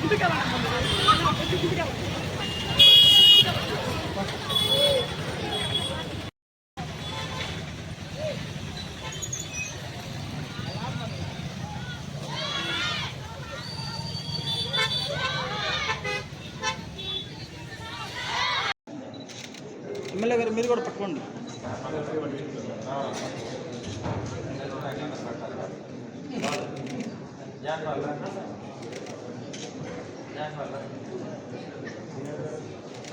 কিন্তু কেন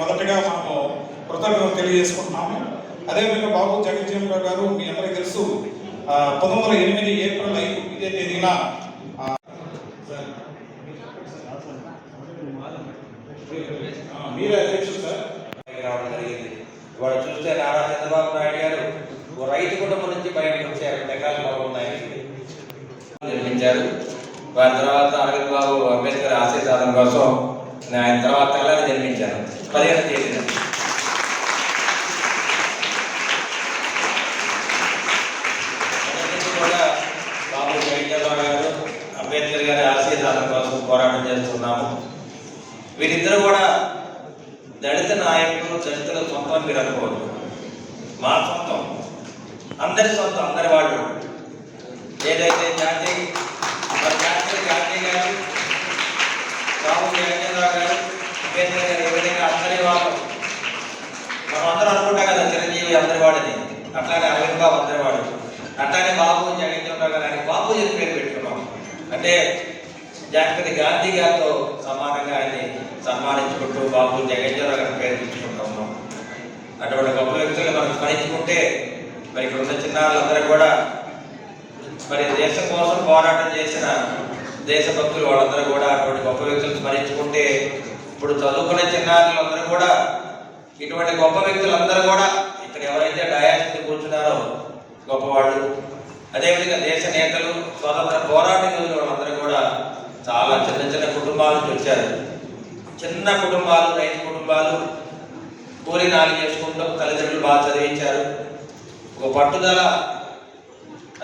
మొదటగా మనము కృతజ్ఞతలు తెలియజేసుకుంటున్నాము. అదేవిధంగా బాబు జగజ్జీవన్ గారు మీ అందరికీ తెలుసు పంతొమ్మిది వందల ఎనిమిది ఏప్రిల్ ఐదు ఇదే తేదీన మీరే అధ్యక్షులు సార్. రావడం జరిగింది. ఇవాళ చూస్తే నారా చంద్రబాబు నాయుడు గారు ఓ రైతు కుటుంబం నుంచి బయటకు వచ్చారు. మెకాలు బాగున్నాయి. నిర్మించారు వారి తర్వాత అరవింద్ బాబు అంబేద్కర్ సాధన కోసం ఆయన తర్వాత తెల్లారి జన్మించారు. పదిహేను తేదీన. కూడా బాబు జగన్మోహన్ గారు అంబేద్కర్ గారి ఆశీర్వాదం కోసం పోరాటం చేస్తున్నాము. వీరిద్దరు కూడా దళిత నాయకులు దళితుల సొంతం మీరు అనుకోవద్దు. మా సొంతం. అందరి సొంతం అందరి వాళ్ళు. ఏదైతే జాతి జాతీయ జాతీయ గారు బాబు జగన్రావు గారు అంబేద్కర్ గారు ఏ మనం అందరం అనుకుంటాం కదా చిరంజీవి అందరి వాడిని అట్లానే అరవింద్ బాబు అందరి వాడు అట్లానే బాబు జగన్రావు గారు ఆయన బాబు అని పేరు పెట్టుకున్నాం. అంటే జాగ్రత్త గాంధీ గారితో సమానంగా ఆయన్ని సన్మానించుకుంటూ బాబు జగన్రావు గారిని పేరు తెచ్చుకుంటున్నాం అటువంటి గొప్ప వ్యక్తులు మనం స్మరించుకుంటే మరి ఇక్కడ ఉన్న చిన్నారులందరూ కూడా మరి దేశం కోసం పోరాటం చేసిన దేశభక్తులు వాళ్ళందరూ కూడా అటువంటి గొప్ప వ్యక్తులు స్మరించుకుంటే ఇప్పుడు చదువుకునే చిన్నారులందరూ కూడా ఇటువంటి గొప్ప వ్యక్తులందరూ కూడా ఇక్కడ ఎవరైతే డయాసిస్ కూర్చున్నారో గొప్పవాళ్ళు. అదేవిధంగా దేశ నేతలు స్వతంత్ర పోరాట యోధులు వాళ్ళందరూ కూడా చాలా చిన్న చిన్న కుటుంబాల నుంచి వచ్చారు. చిన్న కుటుంబాలు రైతు కుటుంబాలు కూలి నాలుగు చేసుకుంటూ తల్లిదండ్రులు బాగా చదివించారు. ఒక పట్టుదల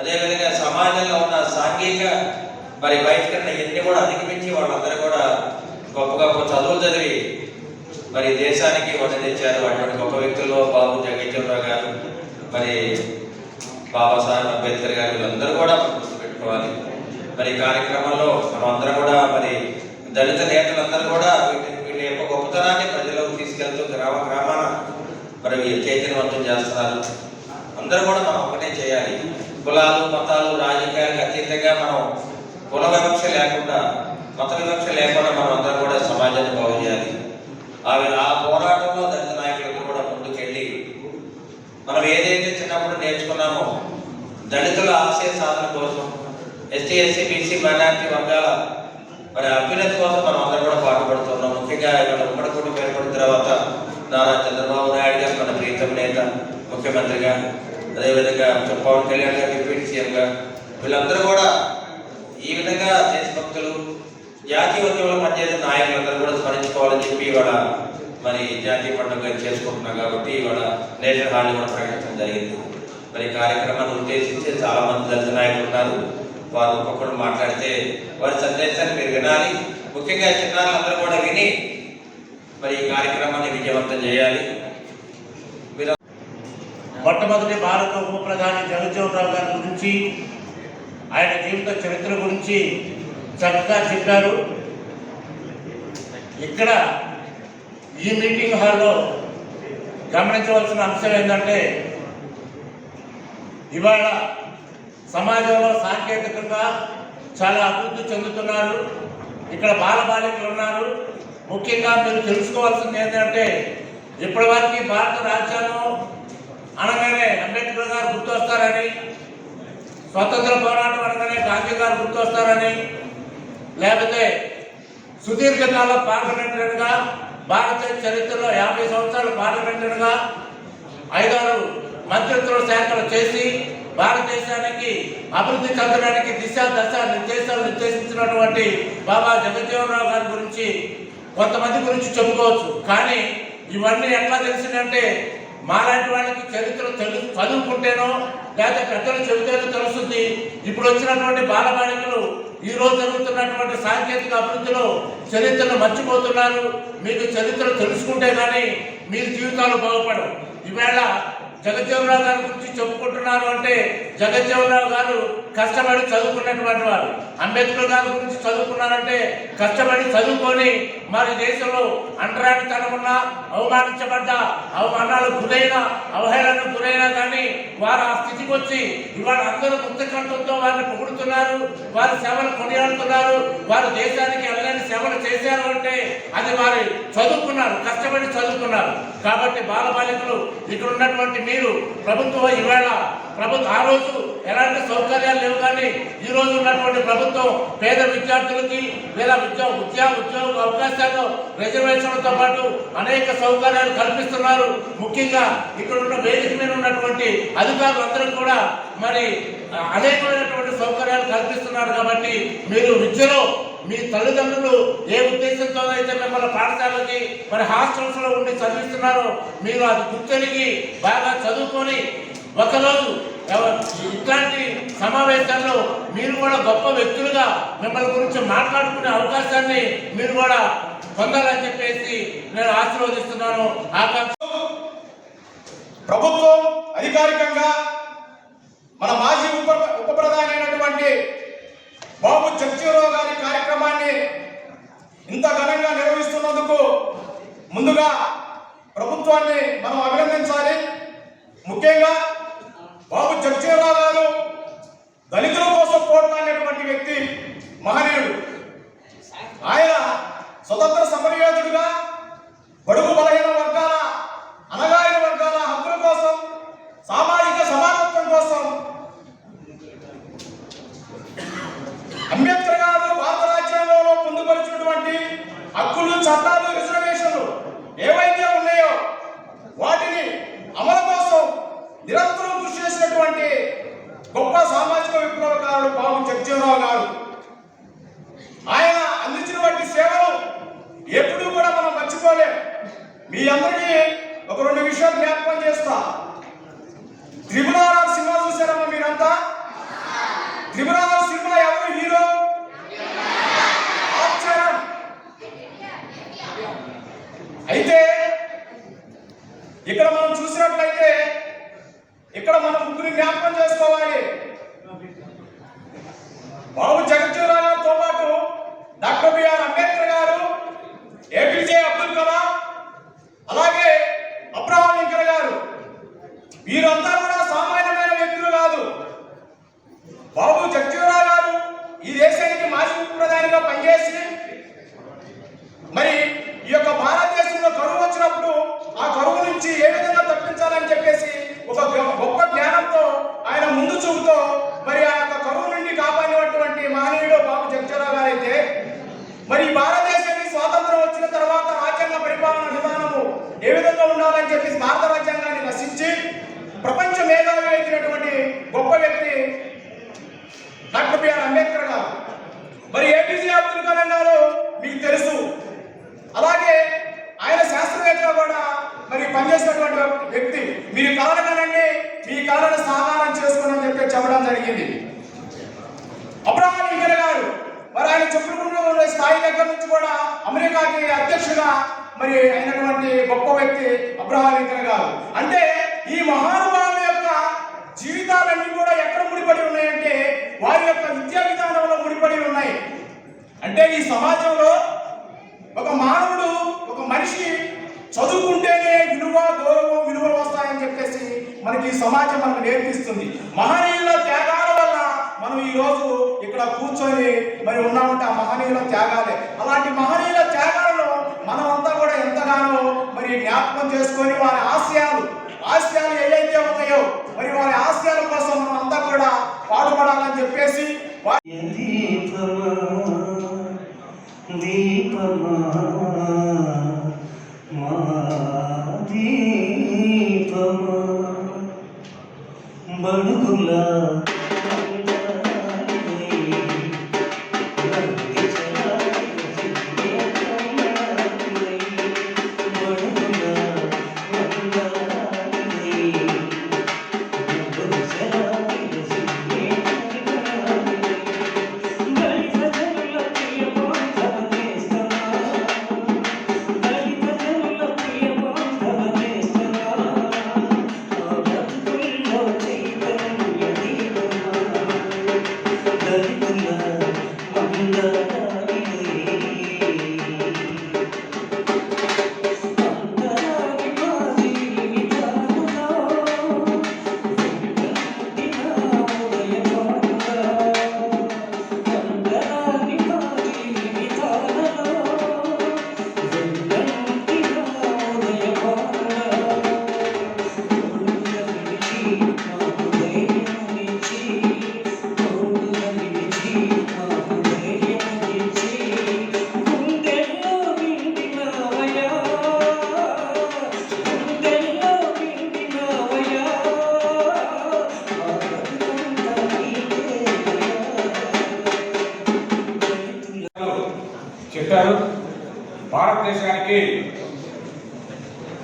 అదేవిధంగా సమాజంలో ఉన్న సాంఘిక మరి బహిష్కరణ ఇవన్నీ కూడా అధిగమించి వాళ్ళందరూ కూడా గొప్ప గొప్ప చదువులు చదివి మరి దేశానికి వంట తెచ్చారు. అటువంటి గొప్ప వ్యక్తుల్లో బాబు జగజ్జనరావు గారు మరి బాబాసాహెబ్ అంబేద్కర్ గారు వీళ్ళందరూ కూడా పెట్టుకోవాలి గుర్తుపెట్టుకోవాలి. మరి కార్యక్రమంలో మనం అందరం కూడా మరి దళిత నేతలందరూ కూడా వీటి వీటి యొక్క గొప్పతనాన్ని ప్రజలకు తీసుకెళ్తూ గ్రామ గ్రామాన మరి చైతన్యవంతం చేస్తున్నారు. అందరూ కూడా మనం ఒకటే చేయాలి. కులాలు మతాలు రాజకీయాలకు అతీతంగా మనం కుల వివక్ష లేకుండా మత వివక్ష లేకుండా మనం అందరం కూడా సమాజాన్ని బాగు చేయాలి. అవి ఆ పోరాటంలో దళిత నాయకులందరూ కూడా ముందుకెళ్ళి మనం ఏదైతే చిన్నప్పుడు నేర్చుకున్నామో దళితుల ఆశయ సాధన కోసం ఎస్టీ ఎస్సీ బీసీ మైనార్టీ వర్గాల మరి అభ్యున్నతి కోసం మనం అందరం కూడా పాటుపడుతున్నాం. ముఖ్యంగా ఇవాళ ఉమ్మడి కూడా ఏర్పడిన తర్వాత నారా చంద్రబాబు నాయుడు గారు మన ప్రీతం నేత ముఖ్యమంత్రిగా అదేవిధంగా పవన్ కళ్యాణ్ గారు డిప్యూటీ సీఎంగా వీళ్ళందరూ కూడా ఈ విధంగా దేశభక్తులు జాతీయ ఉద్యమంలో పనిచేసిన నాయకులందరూ కూడా స్మరించుకోవాలని చెప్పి ఇవాళ మరి జాతీయ పండుగ చేసుకుంటున్నాం కాబట్టి ఇవాళ నేషనల్ హాల్ కూడా ప్రకటించడం జరిగింది. మరి ఈ కార్యక్రమాన్ని ఉద్దేశించి చాలా మంది దళిత నాయకులు ఉన్నారు. వారు ఒక్కొక్కరు మాట్లాడితే వారి సందేశాన్ని మీరు వినాలి. ముఖ్యంగా చిన్నారులందరూ కూడా విని మరి ఈ కార్యక్రమాన్ని విజయవంతం చేయాలి. మొట్టమొదటి భారత ఉప ప్రధాని జగజ్జీవనరావు గారి గురించి ఆయన జీవిత చరిత్ర గురించి చక్కగా చెప్పారు. ఇక్కడ ఈ మీటింగ్ హాల్లో గమనించవలసిన అంశం ఏంటంటే ఇవాళ సమాజంలో సాంకేతికంగా చాలా అభివృద్ధి చెందుతున్నారు. ఇక్కడ బాలబాలికలు ఉన్నారు. ముఖ్యంగా మీరు తెలుసుకోవాల్సింది ఏంటంటే ఇప్పటివరకు భారత రాజ్యాంగం అనగానే అంబేద్కర్ గారు గుర్తొస్తారని స్వతంత్ర పోరాటం అనగానే గాంధీ గారు గుర్తొస్తారని లేకపోతే సుదీర్ఘకాల పార్లమెంటరీగా భారత చరిత్రలో యాభై సంవత్సరాలు పార్లమెంటరీగా ఐదారు మంత్రిత్వ శాఖలు చేసి భారతదేశానికి అభివృద్ధి చెందడానికి దిశ దశ నిర్దేశాలు నిర్దేశించినటువంటి బాబా జగజ్జీవనరావు గారి గురించి కొంతమంది గురించి చెప్పుకోవచ్చు. కానీ ఇవన్నీ ఎట్లా తెలిసిందంటే మాలాంటి వాళ్ళకి చరిత్ర తెలు చదువుకుంటేనో లేదా పెద్దలు చెబితేనో తెలుస్తుంది. ఇప్పుడు వచ్చినటువంటి బాలబాలికలు ఈ రోజు జరుగుతున్నటువంటి సాంకేతిక అభివృద్ధిలో చరిత్రను మర్చిపోతున్నారు. మీకు చరిత్ర తెలుసుకుంటే కానీ మీ జీవితాలు బాగుపడవు. ఈవేళ జగజ్జీవనరావు గారి గురించి చెప్పుకుంటున్నారు అంటే జగజ్జీవనరావు గారు కష్టపడి చదువుకున్నటువంటి వారు. అంబేద్కర్ గారి గురించి చదువుకున్నారంటే కష్టపడి చదువుకొని మరి దేశంలో అంటరానితనం అవమానించబడ్డ అవమానాలు గురైన అవహేళనకు గురైనా కానీ వారు ఆ స్థితికి వచ్చి ఇవాళ అందరూ ముక్తకంఠంతో వారిని పొగుడుతున్నారు వారి సేవలు కొనియాడుతున్నారు వారు దేశానికి వెళ్ళని సేవలు చేశారు అంటే అది వారి చదువుకున్నారు కష్టపడి చదువుకున్నారు. కాబట్టి బాలబాలికలు ఇక్కడ ఉన్నటువంటి మీరు ప్రభుత్వం ఇవాళ ప్రభుత్వం ఆ రోజు ఎలాంటి సౌకర్యాలు లేవు కానీ ఈ రోజు ఉన్నటువంటి ప్రభుత్వం పేద విద్యార్థులకి లేదా ఉద్యోగ ఉద్యోగ ఉద్యోగ అవకాశాలు రిజర్వేషన్లతో పాటు అనేక సౌకర్యాలు కల్పిస్తున్నారు. ముఖ్యంగా ఇక్కడ ఉన్న వేదిక మీద ఉన్నటువంటి అధికారులందరూ కూడా మరి అనేకమైనటువంటి సౌకర్యాలు కల్పిస్తున్నారు కాబట్టి మీరు విద్యలో మీ తల్లిదండ్రులు ఏ ఉద్దేశంతో అయితే మిమ్మల్ని పాఠశాలకి మరి హాస్టల్స్లో ఉండి చదివిస్తున్నారో మీరు అది గుర్తెరిగి బాగా చదువుకొని ఒకరోజు ఇట్లాంటి సమావేశాల్లో మీరు కూడా గొప్ప వ్యక్తులుగా మిమ్మల్ని గురించి మాట్లాడుకునే అవకాశాన్ని మీరు కూడా పొందాలని చెప్పేసి నేను ఆశీర్వదిస్తున్నాను. ఆకాంక్ష ప్రభుత్వం అధికారికంగా మన మాజీ కార్యక్రమాన్ని ఇంత ఘనంగా నిర్వహిస్తున్నందుకు ముందుగా ప్రభుత్వాన్ని మనం అభినందించాలి. ముఖ్యంగా బాబు జగ్జీవరావు గారు దళితుల కోసం పోరాడినటువంటి వ్యక్తి మహనీయుడు. ఆయన స్వతంత్ర సమరయోధుడుగా బడుగు బలహీన వర్గాల అనగారిన వర్గాల హక్కుల కోసం సామాజిక సమానత్వం కోసం అంబేద్కర్ గారు భారత రాజ్యాంగంలో పొందుపరిచినటువంటి హక్కులు చట్టాలు రిజర్వేషన్లు ఏవైతే ఉన్నాయో వాటిని అమలు కోసం నిరంతరం కృషి చేసినటువంటి గొప్ప సామాజిక విప్లవకారుడు బాబు జగజీవనరావు గారు ఆయన అందించినటువంటి సేవలు ఎప్పుడూ కూడా మనం మర్చిపోలేం మీ అందరికీ ఒక రెండు విషయాలు జ్ఞాపకం చేస్తా త్రిపురారావు సినిమా చూసారమ్మా మీరంతా త్రిపురారావు సినిమా ఎవరు హీరో రామ్ చరణ్. అయితే ఇక్కడ మనం చూసినట్లయితే ఇక్కడ మనం ముగ్గురు జ్ఞాపకం చేసుకోవాలి బాబు జగజ్జీవరావు గారితో పాటు డాక్టర్ బిఆర్ అంబేద్కర్ గారు ఏపీజే అబ్దుల్ కలాం అలాగే అబ్రహాం లింకన్ గారు వీరంతా కూడా సామాన్యమైన వ్యక్తులు కాదు బాబు జగజ్జీవరావు గారు ఈ దేశానికి మాజీ ఉప ప్రధానిగా పనిచేసి మరి ఈ యొక్క భారతదేశంలో కరువు వచ్చినప్పుడు ఆ కరువు నుంచి ఏ విధంగా తప్పించాలని చెప్పేసి ఒక గొ- గొప్ప జ్ఞానంతో ఆయన ముందు చూపుతో మరి ఆ యొక్క కరువు నుండి కాపాడినటువంటి మహనీయుడు బాబు జగజ్జీవరావు గారు అయితే మరి ఈ భారతదేశానికి స్వాతంత్రం వచ్చిన తర్వాత రాజ్యాంగ పరిపాలన విధానము ఏ విధంగా ఉండాలని చెప్పేసి భారత రాజ్యాంగాన్ని రచించి ప్రపంచ మేధావి అయినటువంటి గొప్ప వ్యక్తి డాక్టర్ బిఆర్ అంబేద్కర్ గారు. మరి ఏపీజే అబ్దుల్ కలాం గారు మీకు తెలుసు. అలాగే ఆయన శాస్త్రవేత్త కూడా మరి పనిచేసినటువంటి వ్యక్తి. మీరు కలలు మీ కళను సాకారం చేసుకోనని చెప్పి చెప్పడం జరిగింది. అబ్రహాం లింకన్ గారు మరి ఆయన చెప్పుకుంటూ ఉన్న స్థాయి దగ్గర నుంచి కూడా అమెరికాకి అధ్యక్షుగా మరి అయినటువంటి గొప్ప వ్యక్తి అబ్రహాం లింకన్ గారు. అంటే ఈ మహానుభావుల యొక్క జీవితాలన్నీ కూడా ఎక్కడ ముడిపడి ఉన్నాయంటే వారి యొక్క విద్యా విధానంలో ముడిపడి ఉన్నాయి. అంటే ఈ సమాజంలో ఒక మానవుడు ఒక మనిషి చదువుకుంటేనే విలువ గౌరవం విలువలు వస్తాయని చెప్పేసి మనకి ఈ సమాజం మనకు నేర్పిస్తుంది. మహనీయుల త్యాగాల వల్ల మనం ఈ రోజు ఇక్కడ కూర్చొని మరి ఉన్నామంటే ఆ మహనీయుల త్యాగాలే. అలాంటి మహనీయుల త్యాగాలను మనమంతా ఎంతగానో మరి జ్ఞాపకం చేసుకొని వారి ఆశయాలు ఆశయాలు ఏవైతే ఉన్నాయో మరి వారి ఆశయాల కోసం మనం అంతా కూడా పాటుపడాలని చెప్పేసి దీపమా దీపమా మా దీపమా బడుగులా చెప్పారు. భారతదేశానికి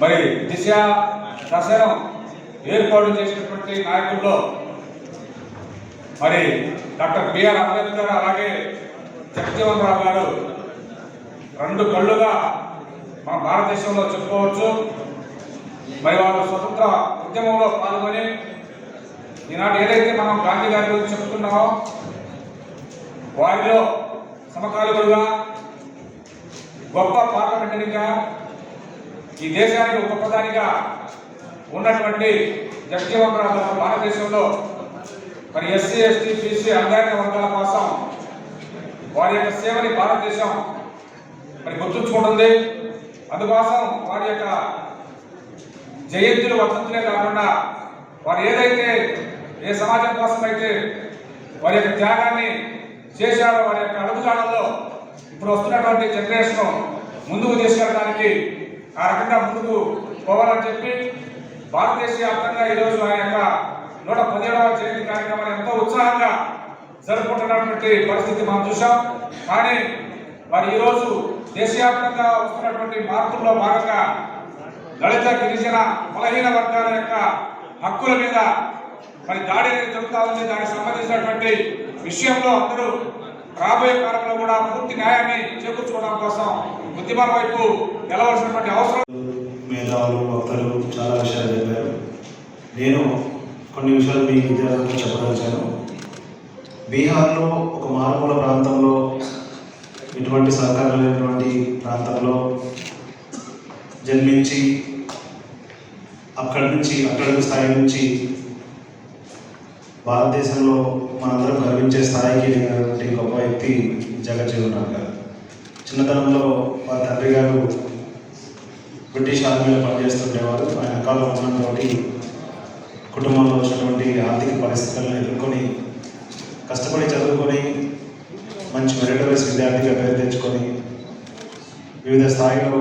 మరి దిశ దశనం ఏర్పాటు చేసినటువంటి నాయకుల్లో మరి డాక్టర్ బిఆర్ అంబేద్కర్ అలాగే జగజీవన్ రావు గారు రెండు కళ్ళుగా మన భారతదేశంలో చెప్పుకోవచ్చు. మరి వారు స్వతంత్ర ఉద్యమంలో పాల్గొని ఈనాడు ఏదైతే మనం గాంధీ గారి గురించి చెప్తున్నామో వారిలో సమకాలికులుగా గొప్ప పార్లమెంటరీగా ఈ దేశానికి గొప్పదానిగా ఉన్నటువంటి జగజీవన్ భారతదేశంలో మరి ఎస్సీ ఎస్టీ బీసీ అంగారిక వర్గాల కోసం వారి యొక్క సేవని భారతదేశం మరి గుర్తుంచుకుంటుంది. అందుకోసం వారి యొక్క జయంతులు వర్తంతులే కాకుండా వారు ఏదైతే ఏ సమాజం కోసం అయితే వారి యొక్క త్యాగాన్ని చేశారో వారి యొక్క అడుగుజాడల్లో ఇప్పుడు వస్తున్నటువంటి జనరేషన్ ముందుకు తీసుకెళ్ళడానికి ఆ రకంగా ముందుకు పోవాలని చెప్పి భారతదేశ వ్యాప్తంగా ఈరోజు ఆయన యొక్క నూట పదిహేడవ జయంతి కార్యక్రమాన్ని ఎంతో ఉత్సాహంగా జరుపుకుంటున్నటువంటి పరిస్థితి మనం చూసాం కానీ మరి ఈరోజు దేశవ్యాప్తంగా వస్తున్నటువంటి మార్పుల్లో భాగంగా దళిత గిరిజన బలహీన వర్గాల యొక్క హక్కుల మీద మరి దాడి జరుగుతా ఉంది. దానికి సంబంధించినటువంటి విషయంలో అందరూ రాబోయే కాలంలో కూడా పూర్తి న్యాయాన్ని చేకూర్చుకోవడం కోసం ఉద్యమం వైపు వెళ్ళవలసినటువంటి అవసరం. మేధావులు వక్తలు చాలా విషయాలు చెప్పారు. నేను కొన్ని విషయాలు మీ విద్యార్థులకు చెప్పదలిచాను. బీహార్లో ఒక మారుమూల ప్రాంతంలో ఎటువంటి సహకారం లేనటువంటి ప్రాంతంలో జన్మించి అక్కడి నుంచి అక్కడి స్థాయి నుంచి భారతదేశంలో మనందరం గర్వించే స్థాయికి ఎదిగినటువంటి గొప్ప వ్యక్తి జగజ్జీవన్ గారు. చిన్నతనంలో వారి తండ్రి గారు బ్రిటిష్ ఆర్మీలో పనిచేస్తుండేవారు. ఆయన అకాల మరణంతో కుటుంబంలో వచ్చినటువంటి ఆర్థిక పరిస్థితులను ఎదుర్కొని కష్టపడి చదువుకొని మంచి మెరిటరీస్ విద్యార్థిగా పేరు తెచ్చుకొని వివిధ స్థాయిలో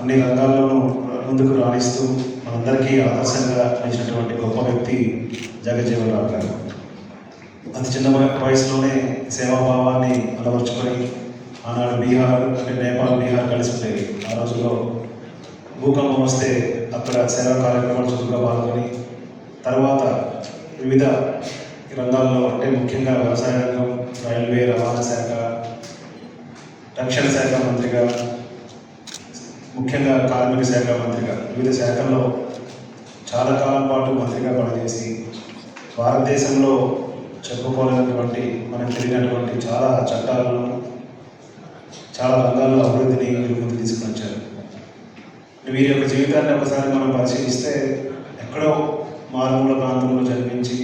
అన్ని రంగాల్లోనూ ముందుకు రాణిస్తూ మనందరికీ ఆదర్శంగా నిలిచినటువంటి గొప్ప వ్యక్తి జగజ్జీవన్ రావు గారు. అతి చిన్న వయసులోనే సేవాభావాన్ని అలవర్చుకొని ఆనాడు బీహార్ అంటే నేపాల్ బీహార్ కలిసి ఉండేవి ఆ రోజుల్లో భూకంపం వస్తే అక్కడ సేవా కార్యక్రమాలు చురుగ్గా పాల్గొని తర్వాత వివిధ రంగాల్లో అంటే ముఖ్యంగా వ్యవసాయ రంగం రైల్వే రవాణా శాఖ రక్షణ శాఖ మంత్రిగా ముఖ్యంగా కార్మిక శాఖ మంత్రిగా వివిధ శాఖల్లో చాలా కాలం పాటు మంత్రిగా పనిచేసి భారతదేశంలో చెప్పుకోలేనటువంటి మనకు తెలియనటువంటి చాలా చట్టాలను చాలా రంగాల్లో అభివృద్ధిని మీరు ముందు తీసుకుని వచ్చారు వీరి యొక్క జీవితాన్ని ఒకసారి మనం పరిశీలిస్తే ఎక్కడో మారుమూల ప్రాంతంలో జన్మించి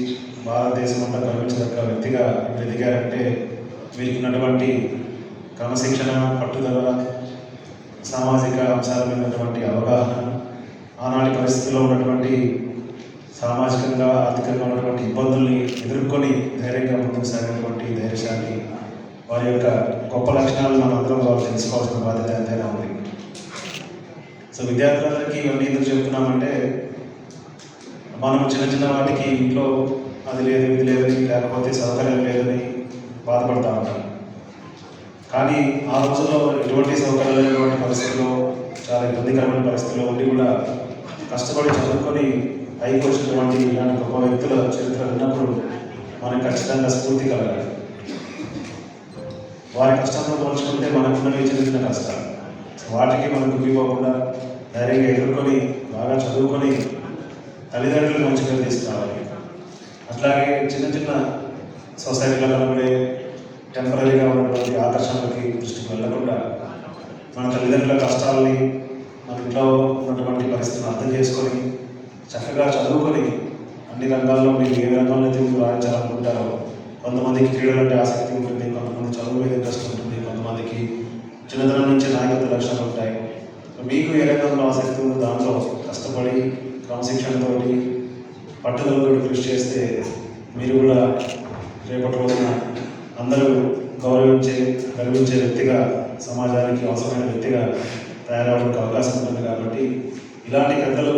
భారతదేశం అంతా గర్వించదగ్గ వ్యక్తిగా ఎదిగారంటే వీరికి ఉన్నటువంటి క్రమశిక్షణ పట్టుదల సామాజిక అంశాల మీద ఉన్నటువంటి అవగాహన ఆనాటి పరిస్థితుల్లో ఉన్నటువంటి సామాజికంగా ఆర్థికంగా ఉన్నటువంటి ఇబ్బందుల్ని ఎదుర్కొని ధైర్యంగా ముందుకు సాగినటువంటి ధైర్యశాలి వారి యొక్క గొప్ప లక్షణాలను మనం అందరం వాళ్ళు తెలుసుకోవాల్సిన బాధ్యత ఎంతైనా ఉంది. సో విద్యార్థులందరికీ ఇవన్నీ ఎందుకు చెప్తున్నామంటే మనం చిన్న చిన్న వాటికి ఇంట్లో అది లేదు ఇది లేదని లేకపోతే సౌకర్యం లేదని బాధపడతా ఉంటాం. కానీ ఆ రోజుల్లో ఎటువంటి సౌకర్యాలు లేనటువంటి పరిస్థితుల్లో చాలా ఇబ్బందికరమైన పరిస్థితుల్లో ఉండి కూడా కష్టపడి చదువుకొని పైకి వచ్చినటువంటి ఇలాంటి గొప్ప వ్యక్తుల చరిత్ర విన్నప్పుడు మనకు ఖచ్చితంగా స్ఫూర్తి కలగాలి. వారి కష్టంతో పోల్చుకుంటే మనకున్నవి చిన్న చిన్న కష్టాలు. వాటికి మనం కుంగిపోకుండా ధైర్యంగా ఎదుర్కొని బాగా చదువుకొని తల్లిదండ్రులు మంచి పేరు తీసుకురావాలి అట్లాగే చిన్న చిన్న సొసైటీలో కనబడే టెంపరీగా ఉన్నటువంటి ఆకర్షణలకి దృష్టికి వెళ్ళకుండా మన తల్లిదండ్రుల కష్టాలని మన ఇంట్లో ఉన్నటువంటి పరిస్థితులను అర్థం చేసుకొని చక్కగా చదువుకొని అన్ని రంగాల్లో మీరు ఏ రంగంలో అయితే మీరు రాణించాలనుకుంటారో కొంతమందికి క్రీడలు అంటే ఆసక్తి ఉంటుంది కొంతమంది చదువు మీద ఇంట్రెస్ట్ ఉంటుంది కొంతమందికి చిన్నతనం నుంచి నాయకత్వ లక్షణాలు ఉంటాయి. మీకు ఏ రంగంలో ఆసక్తి ఉందో దాంట్లో కష్టపడి క్రమశిక్షణతోటి పట్టుదలతో కృషి చేస్తే మీరు కూడా రేపటి రోజున అందరూ గౌరవించే గర్వించే వ్యక్తిగా సమాజానికి అవసరమైన వ్యక్తిగా తయారవడానికి అవకాశం ఉంటుంది కాబట్టి ఇలాంటి కథలు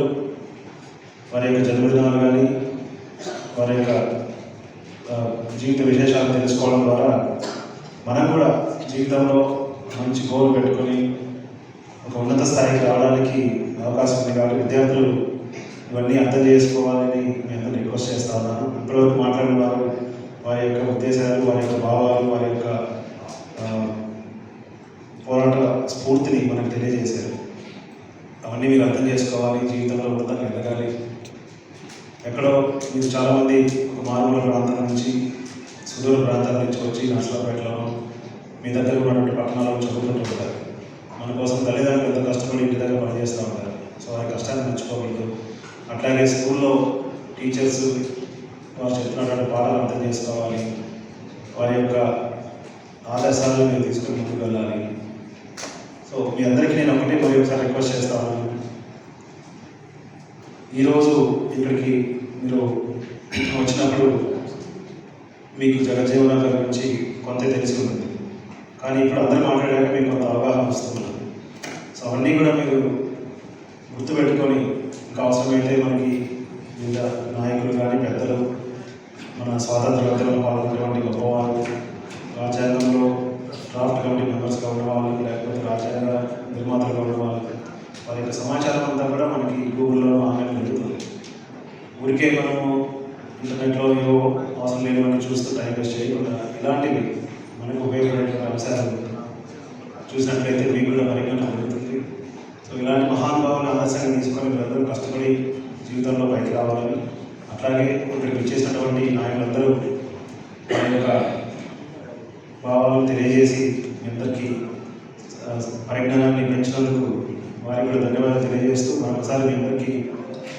వారి యొక్క జన్మదినాలు కానీ వారి యొక్క జీవిత విశేషాలు తెలుసుకోవడం ద్వారా మనం కూడా జీవితంలో మంచి గోల్ పెట్టుకొని ఒక ఉన్నత స్థాయికి రావడానికి అవకాశం ఉంది కాబట్టి విద్యార్థులు ఇవన్నీ అర్థం చేసుకోవాలని మీ రిక్వెస్ట్ చేస్తా ఉన్నాను. ఇప్పటివరకు మాట్లాడిన వారు వారి యొక్క ఉద్దేశాలు వారి యొక్క భావాలు వారి యొక్క పోరాట స్ఫూర్తిని మనకు తెలియజేశారు. అవన్నీ మీరు అర్థం చేసుకోవాలి జీవితంలో ఉన్నతంగా ఎదగాలి. ఎక్కడో మీరు చాలామంది ఒక మారుమూల ప్రాంతం నుంచి సుదూర ప్రాంతాల నుంచి వచ్చి నర్సరాపేటలో మీ దగ్గర ఉన్నటువంటి పట్టణాల్లో చదువుకుంటూ ఉంటారు. మన కోసం తల్లిదండ్రులు ఎంత కష్టపడి ఇంటి దగ్గర పనిచేస్తూ ఉంటారు. సో ఆ కష్టాన్ని మర్చిపోకూడదు. అట్లాగే స్కూల్లో టీచర్స్ వారు చెప్తున్నటువంటి పాఠాలు అర్థం చేసుకోవాలి. వారి యొక్క ఆదర్శాలను మీరు తీసుకుని ముందుకు వెళ్ళాలి. సో మీ అందరికీ నేను ఒకటే మరి ఒకసారి రిక్వెస్ట్ చేస్తాను. ఈరోజు ఇక్కడికి మీరు వచ్చినప్పుడు మీకు జగజీవన గురించి కొంత తెలిసి ఉంటుంది కానీ ఇప్పుడు అందరూ మాట్లాడాక మీకు కొంత అవగాహన వస్తుంది సో అవన్నీ కూడా మీరు గుర్తుపెట్టుకొని ఇంకా అవసరమైతే మనకి వివిధ నాయకులు కానీ పెద్దలు మన స్వాతంత్ర యుద్ధంలో పాల్గొనేటువంటి గొప్పవారు రాజ్యాంగంలో డ్రాఫ్ట్ కమిటీ మెంబర్స్గా ఉన్న వాళ్ళు లేకపోతే రాజ్యాంగ నిర్మాతలుగా ఉన్న వాళ్ళు వారి యొక్క సమాచారం అంతా కూడా మనకి గూగుల్లో ఆన్లైన్ ఊరికే మనము ఇంటర్నెట్లో ఏవో అవసరం లేనివన్నీ చూస్తూ టైం వేస్ట్ చేయకుండా ఇలాంటివి మనకు ఉపయోగపడే అంశాలు చూసినట్లయితే మీకు కూడా పరిజ్ఞానం జరుగుతుంది. సో ఇలాంటి మహానుభావులను ఆదర్శంగా తీసుకొని మీరందరూ కష్టపడి జీవితంలో పైకి రావాలని అట్లాగే ఇక్కడికి వచ్చేసినటువంటి నాయకులందరూ వారి యొక్క భావాలను తెలియజేసి మీ అందరికీ పరిజ్ఞానాన్ని పెంచినందుకు వారికి కూడా ధన్యవాదాలు తెలియజేస్తూ మరొకసారి మీ అందరికీ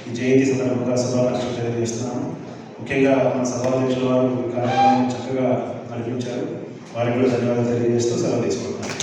ఈ జయంతి సందర్భంగా శుభాకాంక్షలు తెలియజేస్తున్నాను. ముఖ్యంగా మన సభాధ్యక్షుల వారు కార్యక్రమం చక్కగా నడిపించారు. వారికి కూడా ధన్యవాదాలు తెలియజేస్తూ సెలవు తీసుకుంటున్నాను.